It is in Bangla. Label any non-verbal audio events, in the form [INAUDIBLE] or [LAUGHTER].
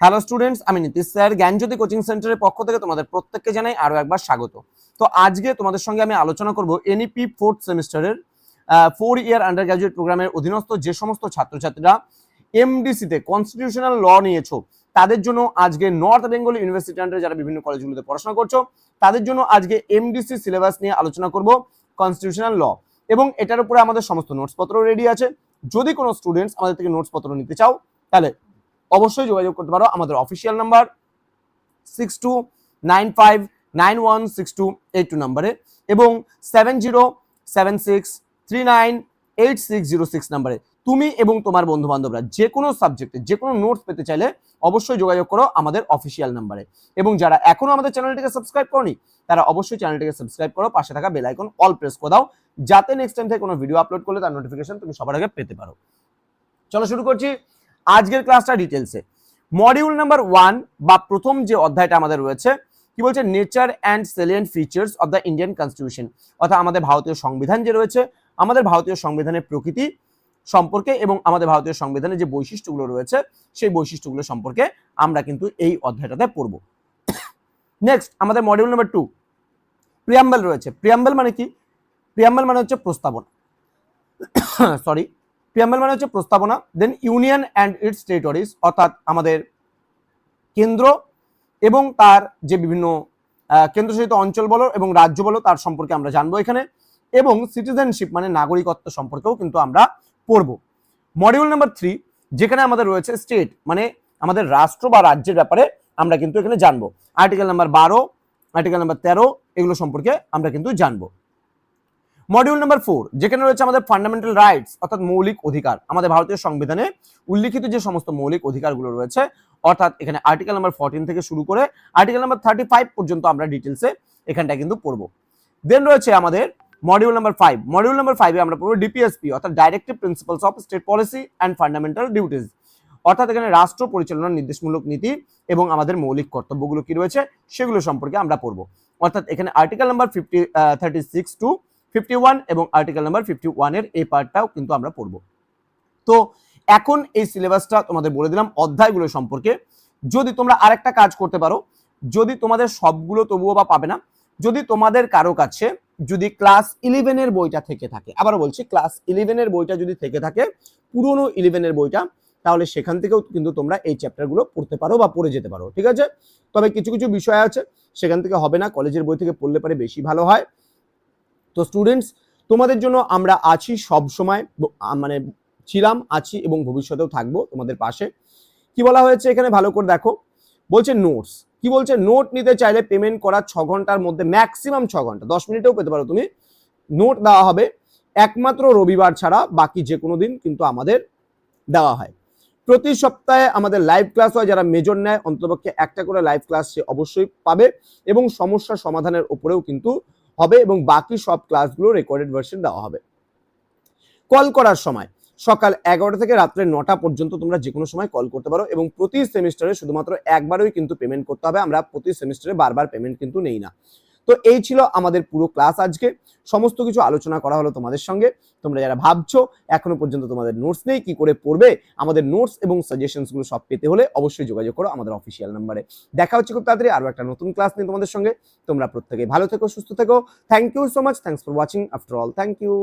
হ্যালো স্টুডেন্টস আমি নীতিশ স্যার, জ্ঞানজ্যোতি কোচিং সেন্টারের পক্ষ থেকে তোমাদের প্রত্যেককে জানাই আরও একবার স্বাগত। তো আজকে তোমাদের সঙ্গে আমি আলোচনা করব এনইপি ফোর্থ সেমিস্টারের ফোর ইয়ার আন্ডার গ্র্যাজুয়েট প্রোগ্রামের অধীনস্থ যে সমস্ত ছাত্রছাত্রীরা এমডিসিতে কনস্টিটিউশনাল ল নিয়েছো, তাদের জন্য আজকে নর্থ বেঙ্গল ইউনিভার্সিটি আন্ডারে যারা বিভিন্ন কলেজগুলোতে পড়াশোনা করছ, তাদের জন্য আজকে এমডিসি সিলেবাস নিয়ে আলোচনা করব কনস্টিটিউশনাল ল এবং এটার উপরে আমাদের সমস্ত নোটসপত্র রেডি আছে। যদি কোনো স্টুডেন্টস আমাদের থেকে নোটসপত্র নিতে চাও, তাহলে অবশ্যই যোগাযোগ করতে পারো। আমাদের official number six two nine five nine one six two eight two নাম্বারে এবং seven zero seven six three nine eight six zero six নাম্বারে। তুমি এবং তোমার বন্ধু বান্ধবরা যে কোনো সাবজেক্টে যে কোনো নোটস পেতে চাইলে অবশ্যই যোগাযোগ করো আমাদের অফিসিয়াল নাম্বারে এবং যারা এখনও আমাদের চ্যানেলটিকে সাবস্ক্রাইব করনি, তারা অবশ্যই চ্যানেলটিকে সাবস্ক্রাইব করো, পাশে থাকা বেল আইকন অল প্রেস করে দাও, যাতে নেক্সট টাইম থেকে কোনো ভিডিও আপলোড করলে তার নোটিফিকেশন তুমি সবার আগে পেতে পারো। চলো শুরু করছি। আজকের ক্লাসটা ডিটেলসে মডিউল নাম্বার ওয়ান বা প্রথম যে অধ্যায়টা আমাদের রয়েছে, কি বলছে? Nature and salient features of the Indian constitution অর্থাৎ আমাদের ভারতীয় সংবিধান যে রয়েছে, আমাদের ভারতীয় সংবিধানের প্রকৃতি সম্পর্কে এবং আমাদের ভারতীয় সংবিধানের যে বৈশিষ্ট্যগুলো রয়েছে, সেই বৈশিষ্ট্যগুলো সম্পর্কে আমরা কিন্তু এই অধ্যায়টাতে পড়ব। নেক্সট আমাদের মডিউল নাম্বার টু প্রিয়াম্বেল রয়েছে। প্রিয়াম্বেল মানে কি? প্রিয়াম্বেল মানে হচ্ছে প্রস্তাবনা। [COUGHS] সরি প্রিয়াম্বেল মানে হচ্ছে প্রস্তাবনা then union and its territories অর্থাৎ আমাদের কেন্দ্র এবং তার যে বিভিন্ন কেন্দ্রশাসিত অঞ্চল বলো এবং রাজ্য বলো, তার সম্পর্কে আমরা জানব এখানে। এবং সিটিজেনশিপ মানে নাগরিকত্ব সম্পর্কেও কিন্তু আমরা পড়ব। মডিউল নাম্বার থ্রি যেখানে আমাদের রয়েছে স্টেট মানে আমাদের রাষ্ট্র বা রাজ্যের ব্যাপারে আমরা কিন্তু এখানে জানব। আর্টিকেল নাম্বার বারো আর্টিকেল নাম্বার তেরো, এগুলো সম্পর্কে আমরা কিন্তু জানব। মডিউল নাম্বার ফোর যেখানে রয়েছে আমাদের ফান্ডামেন্টাল রাইটস অর্থাৎ মৌলিক অধিকার। আমাদের ভারতীয় সংবিধানে উল্লিখিত যে সমস্ত মৌলিক অধিকারগুলো রয়েছে, অর্থাৎ এখানে আর্টিকেল নাম্বার ফোরটিন থেকে শুরু করে আর্টিকেল নাম্বার থার্টি ফাইভ পর্যন্ত আমরা ডিটেলসে এখানটা কিন্তু পড়ব। দেন রয়েছে আমাদের module number five module number ফাইভে আমরা পড়ব ডিপিএসপি অর্থাৎ directive principles of state policy and fundamental duties অর্থাৎ এখানে রাষ্ট্র পরিচালনার নির্দেশমূলক নীতি এবং আমাদের মৌলিক কর্তব্যগুলো কি রয়েছে, সেগুলো সম্পর্কে আমরা পড়ব। অর্থাৎ এখানে article number fifty thirty six to fifty one এবং আর্টিকেল নাম্বার ফিফটি ওয়ানের এই পার্টটাও কিন্তু আমরা পড়ব। তো এখন এই সিলেবাসটা তোমাদের বলে দিলাম অধ্যায়গুলো সম্পর্কে। যদি তোমরা আরেকটা কাজ করতে পারো, যদি তোমাদের সবগুলো তবুও বা পাবে না, যদি তোমাদের কারও কাছে যদি ক্লাস ইলেভেনের বইটা থেকে থাকে, আবারও বলছি ক্লাস ইলেভেনের বইটা যদি থেকে থাকে, পুরনো ইলেভেনের বইটা, তাহলে সেখান থেকেও কিন্তু তোমরা এই চ্যাপ্টারগুলো পড়তে পারো বা পড়ে যেতে পারো, ঠিক আছে? তবে কিছু কিছু বিষয় আছে, সেখান থেকে হবে না, কলেজের বই থেকে পড়লে পারে বেশি ভালো হয়। তো স্টুডেন্টস তোমাদের জন্য আমরা আছি সব সময় মানে ছিলাম, আছি এবং ভবিষ্যতেও থাকব তোমাদের পাশে। কি বলা হয়েছে এখানে? ভালো করে দেখো। বলছে নোটস কি বলছে? নোট নিতে চাইলে পেমেন্ট করার ছ ঘণ্টার মধ্যে ম্যাক্সিমাম ছ ঘণ্টা, দশ মিনিটেও পেতে পারো তুমি। নোট দেওয়া হবে। একমাত্র রবিবার ছাড়া বাকি যে কোনো দিন কিন্তু আমাদের দেওয়া হয়। প্রতি সপ্তাহে আমাদের লাইভ ক্লাস হয়, যারা মেজর নেয়, অন্ততপক্ষে একটা করে লাইভ ক্লাস সে অবশ্যই পাবে এবং সমস্যা সমাধানের উপরেও কিন্তু হবে এবং বাকি সব ক্লাসগুলো রেকর্ডেড ভার্সন দেওয়া হবে। কল করার সময়, সকাল এগারোটা থেকে রাত্রে নটা পর্যন্ত তোমরা যে কোনো সময় কল করতে পারো এবং প্রতি সেমিস্টারে শুধুমাত্র একবারই কিন্তু পেমেন্ট করতে হবে। আমরা প্রতি সেমিস্টারে বারবার পেমেন্ট কিন্তু নেই না। তো এই ছিল আমাদের পুরো ক্লাস আজকে। সমস্ত কিছু আলোচনা করা হলো তোমাদের সঙ্গে। তোমরা যারা ভাবছ এখনও পর্যন্ত তোমাদের নোটস নেই, কি করে পড়বে, আমাদের নোটস এবং সাজেশনসগুলো সব পেতে হলে অবশ্যই যোগাযোগ করো আমাদের অফিসিয়াল নাম্বারে দেখা হচ্ছে খুব তাড়াতাড়ি আরও একটা নতুন ক্লাস নিয়ে তোমাদের সঙ্গে। তোমরা প্রত্যেকে ভালো থেকো, সুস্থ থেকো। Thank you so much thanks for watching after all thank you